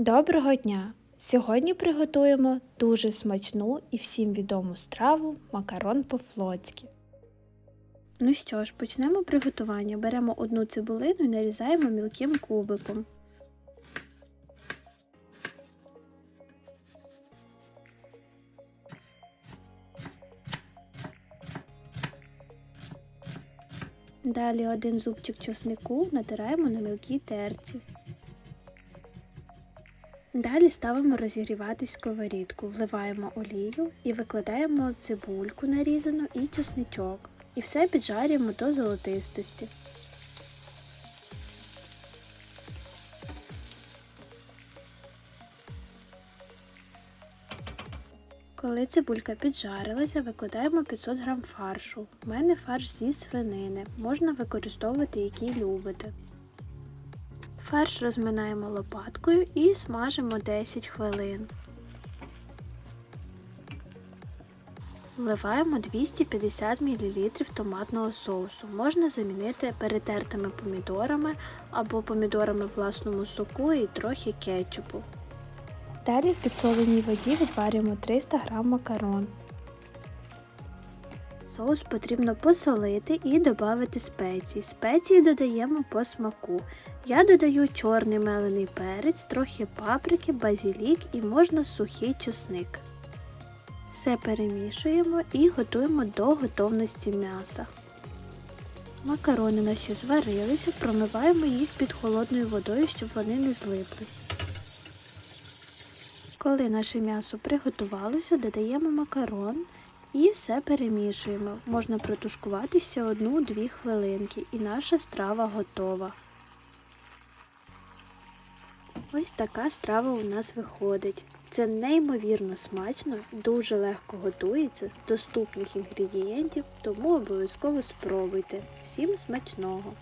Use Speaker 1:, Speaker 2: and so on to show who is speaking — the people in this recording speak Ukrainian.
Speaker 1: Доброго дня! Сьогодні приготуємо дуже смачну і всім відому страву макарон по-флотськи. Ну що ж, почнемо приготування. Беремо одну цибулину і нарізаємо мілким кубиком. Далі один зубчик чеснику натираємо на мілкій терці. Далі ставимо розігріватись сковорідку, вливаємо олію і викладаємо цибульку нарізану і чесничок. І все піджарюємо до золотистості. Коли цибулька піджарилася, викладаємо 500 г фаршу. У мене фарш зі свинини, можна використовувати який любите. Фарш розминаємо лопаткою і смажимо 10 хвилин. Вливаємо 250 мл томатного соусу. Можна замінити перетертими помідорами або помідорами в власному соку і трохи кетчупу. Далі в підсоленій воді відварюємо 300 г макарон. Соус потрібно посолити і додати спеції. Спеції додаємо по смаку. Я додаю чорний мелений перець, трохи паприки, базілік і можна сухий чесник. Все перемішуємо і готуємо до готовності м'яса. Макарони наші зварилися, промиваємо їх під холодною водою, щоб вони не злиплись. Коли наше м'ясо приготувалося, додаємо макарон і все перемішуємо. Можна протушкувати ще одну-дві хвилинки і наша страва готова. Ось така страва у нас виходить. Це неймовірно смачно, дуже легко готується з доступних інгредієнтів, тому обов'язково спробуйте. Всім смачного!